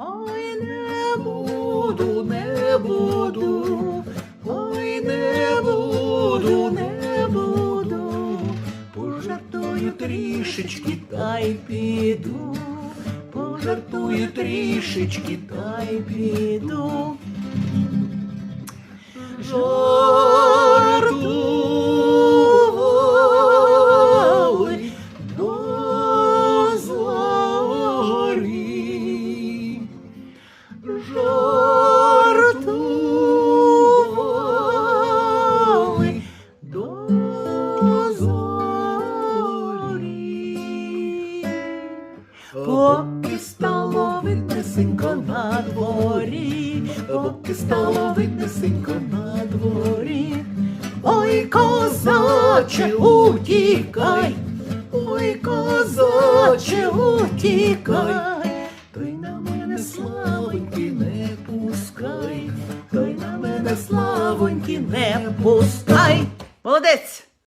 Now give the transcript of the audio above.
Ой, не буду, не буду, ой, не буду, не буду, пожартую трішечки та й піду, пожартую трішечки та й піду. Жартували Поки стало виднесенько на дворі, поки стало виднесенько на дворі. Ой, козаче, утікай, ой, козаче, утікай, той на мене славоньки не пускай, той на мене славоньки не пускай. Молодець!